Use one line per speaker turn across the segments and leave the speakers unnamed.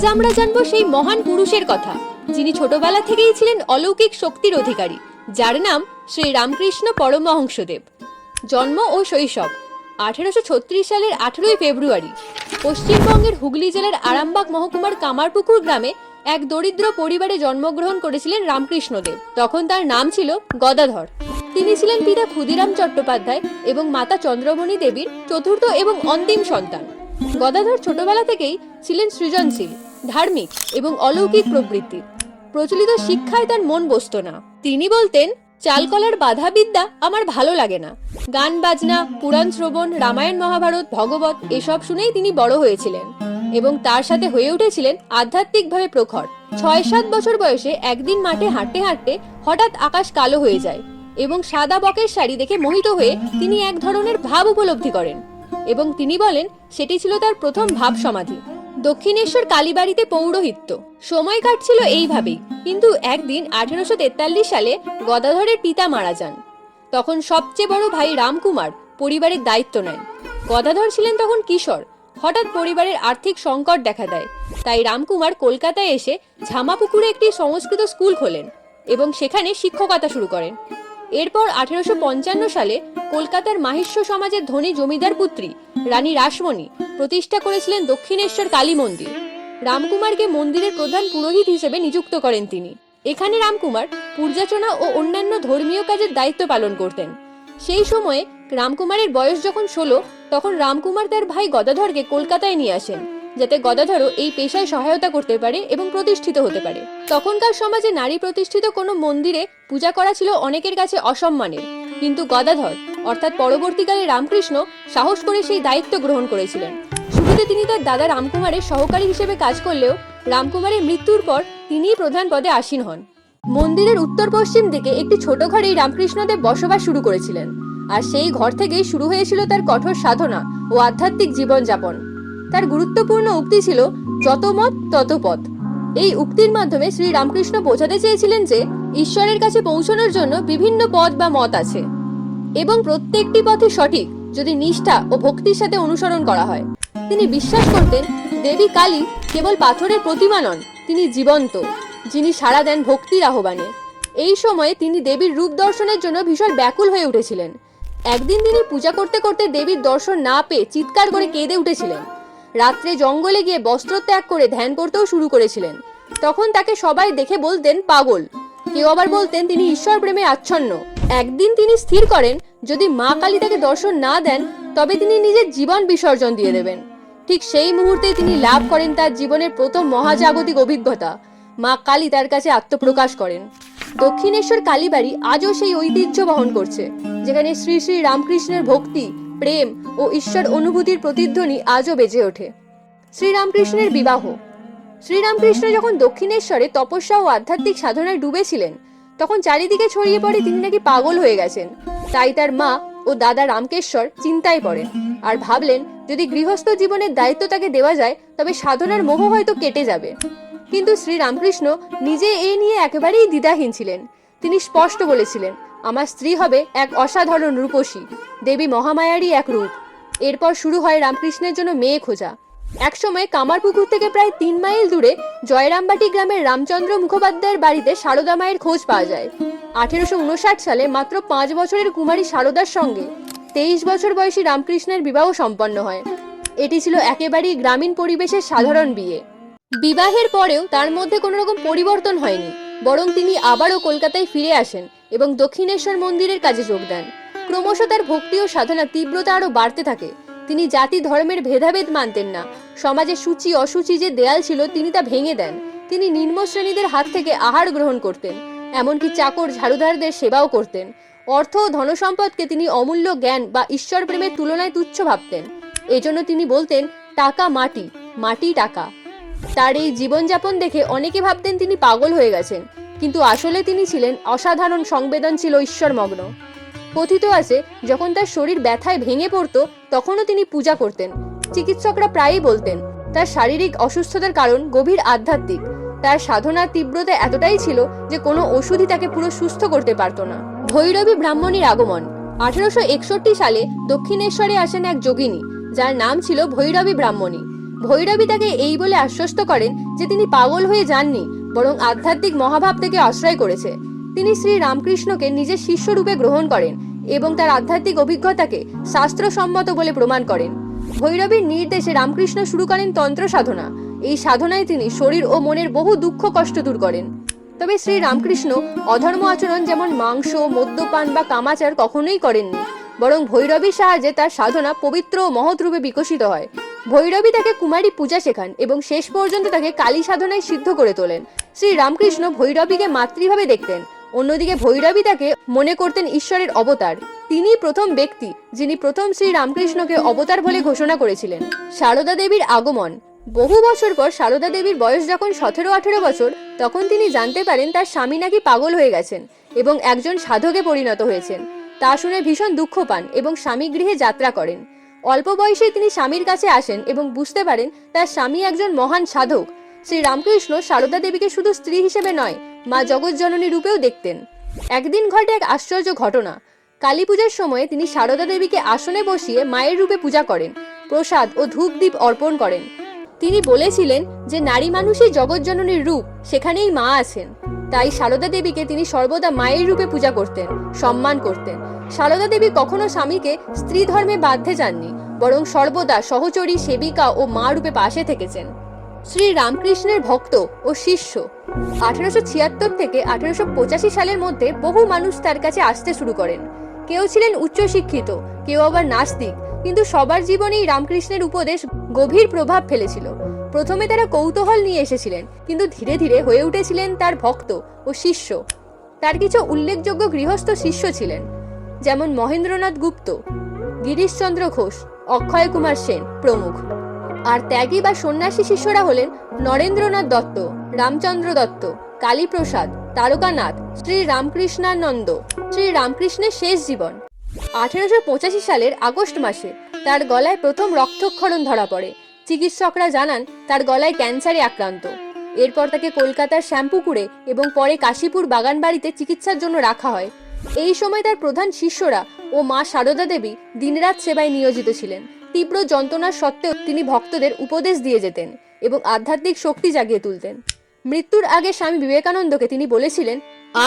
আজ আমরা জানব সেই মহান পুরুষের কথা। যিনি ছোটবেলা থেকেই ছিলেন অলৌকিক শক্তির অধিকারী, যার নাম শ্রী রামকৃষ্ণ পরমহংসদেব। জন্ম ও শৈশব, আঠেরোশো ছত্রিশ সালের আঠেরোই ফেব্রুয়ারি, পশ্চিমবঙ্গের হুগলি জেলার আরামবাগ মহকুমার কামারপুকুর গ্রামে এক দরিদ্র পরিবারে জন্মগ্রহণ করেছিলেন রামকৃষ্ণদেব। তখন তার নাম ছিল গদাধর। তিনি ছিলেন পিতা ক্ষুদিরাম চট্টোপাধ্যায় এবং মাতা চন্দ্রমণি দেবীর চতুর্থ এবং অন্তিম সন্তান। গদাধর ছোটবেলা থেকেই ছিলেন সৃজনশীল। ধার্মিক এবং অলৌকিক প্রবৃত্তির প্রচলিত শিক্ষায় তার মন বসত না। তিনি বলতেন চালকলার বাধা বিদ্যা আমার ভালো লাগে না। গান, বাজনা, পুরাণ, শ্রবণ, রামায়ণ, মহাভারত, ভগবত এসব শুনেই তিনি বড় হয়েছিলেন এবং তার সাথে হয়ে উঠেছিলেন আধ্যাত্মিকভাবে প্রখর। ছয় সাত বছর বয়সে একদিন মাঠে হাঁটতে হাঁটতে হঠাৎ আকাশ কালো হয়ে যায় এবং সাদা বকের শাড়ি দেখে মোহিত হয়ে তিনি এক ধরনের ভাব উপলব্ধি করেন এবং তিনি বলেন, সেটি ছিল তার প্রথম ভাব সমাধি। দক্ষিণেশ্বর কালীবাড়িতে পৌরোহিত্য। সময় কাটছিল এইভাবেই, কিন্তু একদিন আঠেরোশো তেতাল্লিশ সালে গদাধরের পিতা মারা যান। তখন সবচেয়ে বড় ভাই রামকুমার পরিবারের দায়িত্ব নেন। গদাধর ছিলেন তখন কিশোর, হঠাৎ পরিবারের আর্থিক সংকট দেখা দেয়। তাই রামকুমার কলকাতায় এসে ঝামাপুকুরে একটি সংস্কৃত স্কুল খোলেন এবং সেখানে শিক্ষকতা শুরু করেন। এরপর আঠেরোশো পঞ্চান্ন সালে কলকাতার মাহিষ্য সমাজের ধনী জমিদার পুত্রী রানী রাসমণি প্রতিষ্ঠা করেছিলেন দক্ষিণেশ্বর কালী মন্দির। রামকুমারকে মন্দিরের প্রধান পুরোহিত হিসেবে নিযুক্ত করেন তিনি। এখানে রামকুমার পূর্যাচনা ও অন্যান্য ধর্মীয় কাজের দায়িত্ব পালন করতেন। সেই সময়ে রামকুমারের বয়স যখন ষোলো, তখন রামকুমার তার ভাই গদাধরকে কলকাতায় নিয়ে আসেন। যাতে গদাধরও এই পেশায় সহায়তা করতে পারে এবং প্রতিষ্ঠিত হতে পারে। তখনকার সমাজে নারী প্রতিষ্ঠিত কোনো মন্দিরে পূজা করা ছিল অনেকের কাছে অসম্মানের। কিন্তু গদাধর, অর্থাৎ পরবর্তীকালে রামকৃষ্ণ, সাহস করে সেই দায়িত্ব গ্রহণ করেছিলেন। শুরুতে তিনি তার দাদা রামকুমারের সহকারী হিসেবে কাজ করলেও রামকুমারের মৃত্যুর পর তিনিই প্রধান পদে আসীন হন। মন্দিরের উত্তর পশ্চিম দিকে একটি ছোট ঘরেই রামকৃষ্ণদেব বসবাস শুরু করেছিলেন। আর সেই ঘর থেকেই শুরু হয়েছিল তার কঠোর সাধনা ও আধ্যাত্মিক জীবনযাপন। তার গুরুত্বপূর্ণ উক্তি ছিল যত মত, তত পথ। এই উক্তির মাধ্যমে শ্রী রামকৃষ্ণ বোঝাতে চেয়েছিলেন যে, ঈশ্বরের কাছে পৌঁছানোর জন্য বিভিন্ন পথ বা মত আছে এবং প্রত্যেকটি পথই সঠিক যদি নিষ্ঠা ও ভক্তির সাথে অনুসরণ করা হয়। তিনি বিশ্বাস করতেন, দেবী কালী কেবল পাথরের প্রতিমা নন, তিনি জীবন্ত, যিনি সাড়া দেন ভক্তির আহ্বানে। এই সময়ে তিনি দেবীর রূপ দর্শনের জন্য ভীষণ ব্যাকুল হয়ে উঠেছিলেন। একদিন তিনি পূজা করতে করতে দেবীর দর্শন না পেয়ে চিৎকার করে কেঁদে উঠেছিলেন। রাত্রে জঙ্গলে গিয়ে বস্ত্র ত্যাগ করে ধ্যান করতেও শুরু করেছিলেন। তখন তাকে সবাই দেখে বলতেন, পাগল। কেউ আবার বলতেন, তিনি ঈশ্বর প্রেমে আচ্ছন্ন। একদিন তিনি স্থির করেন, যদি মা কালী তাকে দর্শন না দেন, তবে তিনি নিজের জীবন বিসর্জন দিয়ে দেবেন। ঠিক সেই মুহূর্তে তিনি লাভ করেন তার জীবনের প্রথম মহাজাগতিক অভিজ্ঞতা। মা কালী তার কাছে আত্মপ্রকাশ করেন। দক্ষিণেশ্বর কালীবাড়ি আজও সেই ঐতিহ্য বহন করছে, যেখানে শ্রী শ্রী রামকৃষ্ণের ভক্তি প্রেম ও ঈশ্বর অনুভূতির প্রতিধ্বনি আজও বেজে ওঠে। শ্রীরামকৃষ্ণের বিবাহ। শ্রীরামকৃষ্ণ যখন দক্ষিণেশ্বরে তপস্যা ও আধ্যাত্মিক সাধনায় ডুবেছিলেন, তখন চারিদিকে ছড়িয়ে পড়ে তিনি নাকি পাগল হয়ে গেছেন। তাই তার মা ও দাদা রামকেশ্বর চিন্তায় পড়েন আর ভাবলেন, যদি গৃহস্থ জীবনের দায়িত্ব তাকে দেওয়া যায়, তবে সাধনার মোহ হয়তো কেটে যাবে। কিন্তু শ্রীরামকৃষ্ণ নিজে এ নিয়ে একেবারেই দ্বিধাহীন ছিলেন। তিনি স্পষ্ট বলেছিলেন আমার স্ত্রী হবে এক অসাধারণ রূপসী। দেবী মহামায়ারই এক রূপ। এরপর শুরু হয় রামকৃষ্ণের জন্য মেয়ে খোঁজা। একসময় কামারপুকুর থেকে প্রায় তিন মাইল দূরে জয়রামবাটি গ্রামের রামচন্দ্র মুখোপাধ্যায়ের বাড়িতে সারদা মায়ের খোঁজ পাওয়া যায়। আঠেরোশো উনষাট সালে মাত্র পাঁচ বছরের কুমারী সারদার সঙ্গে তেইশ বছর বয়সী রামকৃষ্ণের বিবাহ সম্পন্ন হয়। এটি ছিল একেবারেই গ্রামীণ পরিবেশের সাধারণ বিয়ে। বিবাহের পরেও তার মধ্যে কোনো রকম পরিবর্তন হয়নি। বরং তিনি আবারও কলকাতায় ফিরে আসেন এবং দক্ষিণেশ্বর মন্দিরের কাজে যোগ দেন। ক্রমশ তার ভক্তি ও সাধনা তীব্রতা আরও বাড়তে থাকে। তিনি জাতি ধর্মের ভেদাভেদ মানতেন না। সমাজে সূচি, অসুচি যে দেয়াল ছিল, তিনি তা ভেঙে দেন। তিনি নিম্ন শ্রেণীদের হাত থেকে আহার গ্রহণ করতেন, এমনকি চাকর ঝাড়ুদারদের সেবাও করতেন। অর্থ ও ধনসম্পদকে তিনি অমূল্য জ্ঞান বা ঈশ্বর প্রেমের তুলনায় তুচ্ছ ভাবতেন। এজন্য তিনি বলতেন, টাকা মাটি মাটি টাকা। তার এই জীবনযাপন দেখে অনেকে ভাবতেন তিনি পাগল হয়ে গেছেন। কিন্তু আসলে তিনি ছিলেন অসাধারণ সংবেদনশীল ঈশ্বরমগ্ন কথিত আছে, যখন তার শরীর ব্যথায় ভেঙে পড়ত, তখনও তিনি পূজা করতেন। চিকিৎসকরা প্রায়ই বলতেন, তার শারীরিক অসুস্থতার কারণ গভীর আধ্যাত্মিক। তার সাধনার তীব্রতা এতটাই ছিল যে কোনো ওষুধই তাকে পুরো সুস্থ করতে পারতো না। ভৈরবী ব্রাহ্মণীর আগমন, আঠারোশো একষট্টি সালে দক্ষিণেশ্বরে আসেন এক যোগিনী, যার নাম ছিল ভৈরবী ব্রাহ্মণী। ভৈরবী তাকে এই বলে আশ্বস্ত করেন যে তিনি পাগল হয়ে যাননি, বরং আধ্যাত্মিক মহাভাব থেকে আশ্রয় করেছে। তিনি শ্রী রামকৃষ্ণকে নিজের শিষ্যরূপে গ্রহণ করেন এবং তার আধ্যাত্মিক অভিজ্ঞতাকে শাস্ত্রসম্মত বলে প্রমাণ করেন। ভৈরবীর নির্দেশে রামকৃষ্ণ শুরু করেন তন্ত্র সাধনা। এই সাধনায় তিনি শরীর ও মনের বহু দুঃখ কষ্ট দূর করেন। তবে শ্রী রামকৃষ্ণ অধর্ম আচরণ যেমন মাংস, মদ্যপান বা কামাচার কখনোই করেননি। বরং ভৈরবীর সাহায্যে তার সাধনা পবিত্র ও মহৎ রূপে বিকশিত হয়। ভৈরবী তাকে কুমারী পূজা শেখান এবং শেষ পর্যন্ত তাকে কালী সাধনায় সিদ্ধ করে তোলেন। শ্রী রামকৃষ্ণ ভৈরবীকে মাতৃভাবে দেখতেন। অন্যদিকে ভৈরবী তাকে মনে করতেন ঈশ্বরের অবতার। তিনি প্রথম ব্যক্তি যিনি প্রথম শ্রী রামকৃষ্ণকে অবতার বলে ঘোষণা করেছিলেন। সারদা দেবীর আগমন। বহু বছর পর সারদা দেবীর বয়স যখন সতেরো আঠেরো বছর, তখন তিনি জানতে পারেন তার স্বামী নাকি পাগল হয়ে গেছেন এবং একজন সাধকে পরিণত হয়েছেন। তা শুনে ভীষণ দুঃখ পান এবং স্বামী গৃহে যাত্রা করেন। অল্প বয়সে তিনি স্বামীর কাছে আসেন এবং বুঝতে পারেন তার স্বামী একজন মহান সাধক। শ্রী রামকৃষ্ণ সারদা দেবীকে শুধু স্ত্রী হিসেবে নয়, মা জগৎজননী রূপেও দেখতেন। একদিন ঘটে এক আশ্চর্য ঘটনা। কালী পূজার সময় তিনি সারদা দেবীকে আসনে বসিয়ে মায়ের রূপে পূজা করেন, প্রসাদ ও ধূপ দ্বীপ অর্পণ করেন। তিনি বলেছিলেন যে নারী মানুষই জগৎজননীর রূপ, সেখানেই মা আছেন। তাই সারদা দেবীকে তিনি সর্বদা মায়ের রূপে পূজা করতেন, সম্মান করতেন। সারদা দেবী কখনো স্বামীকে স্ত্রী ধর্মে বাধ্যে যাননি, বরং সর্বদা সহচরী সেবিকা ও মা রূপে পাশে থেকেছেন। শ্রী রামকৃষ্ণের ভক্ত ও শিষ্য। আঠারোশো ছিয়াত্তর থেকে আঠারোশো পঁচাশি সালের মধ্যে বহু মানুষ তার কাছে আসতে শুরু করেন। কেউ ছিলেন উচ্চশিক্ষিত, কেউ আবার নাস্তিক কিন্তু সবার জীবনেই রামকৃষ্ণের উপদেশ গভীর প্রভাব ফেলেছিল। প্রথমে তারা কৌতূহল নিয়ে এসেছিলেন, কিন্তু ধীরে ধীরে হয়ে উঠেছিলেন তার ভক্ত ও শিষ্য। তার কিছু উল্লেখযোগ্য গৃহস্থ শিষ্য ছিলেন, যেমন মহেন্দ্রনাথ গুপ্ত, গিরিশচন্দ্র ঘোষ, অক্ষয় কুমার সেন প্রমুখ। আর ত্যাগী বা সন্ন্যাসী শিষ্যরা হলেন নরেন্দ্রনাথ দত্ত, রামচন্দ্র দত্ত, কালীপ্রসাদ, তারকানাথ, শ্রী রামকৃষ্ণানন্দ। শ্রী রামকৃষ্ণের শেষ জীবন। আঠেরোশো পঁচাশি সালের আগস্ট মাসে তার গলায় প্রথম রক্তক্ষরণ ধরা পড়ে। চিকিৎসকরা জানান, তার গলায় ক্যান্সারে আক্রান্ত। এরপর তাকে কলকাতার শ্যাম্পুকুড়ে এবং পরে কাশীপুর বাগানবাড়িতে চিকিৎসার জন্য রাখা হয়। এই সময় তার প্রধান শিষ্যরা ও মা সারদা দেবী দিনরাত সেবায় নিয়োজিত ছিলেন। তীব্র যন্ত্রণার সত্ত্বেও তিনি ভক্তদের উপদেশ দিয়ে যেতেন এবং আধ্যাত্মিক শক্তি জাগিয়ে তুলতেন। মৃত্যুর আগে স্বামী বিবেকানন্দকে তিনি বলেছিলেন,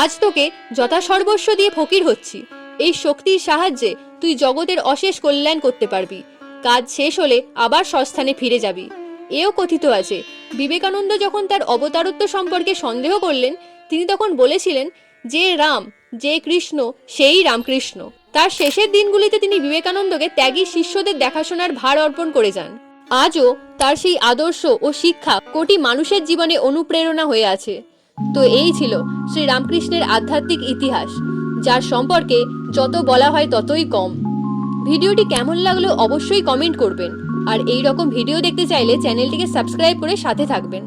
আজ তোকে যথাসর্বস্ব দিয়ে ফকির হচ্ছি। এই শক্তির সাহায্যে তুই জগতের অশেষ কল্যাণ করতে পারবি। কাজ শেষ হলে আবার স্বস্থানে ফিরে যাবি। এও কথিত আছে, বিবেকানন্দ যখন তার অবতারত্ব সম্পর্কে সন্দেহ করলেন, তিনি তখন বলেছিলেন, যে রাম, যে কৃষ্ণ, সেই রামকৃষ্ণ। তার শেষের দিনগুলিতে তিনি বিবেকানন্দকে ত্যাগী শিষ্যদের দেখাশোনার ভার অর্পণ করে যান। আজও তার সেই আদর্শ ও শিক্ষা কোটি মানুষের জীবনে অনুপ্রেরণা হয়ে আছে। তো এই ছিল শ্রী রামকৃষ্ণের আধ্যাত্মিক ইতিহাস। যার সম্পর্কে যত বলা হয় ততই কম। ভিডিওটি কেমন লাগল অবশ্যই কমেন্ট করবেন। আর এই রকম ভিডিও দেখতে চাইলে চ্যানেলটিকে সাবস্ক্রাইব করে সাথে থাকবেন।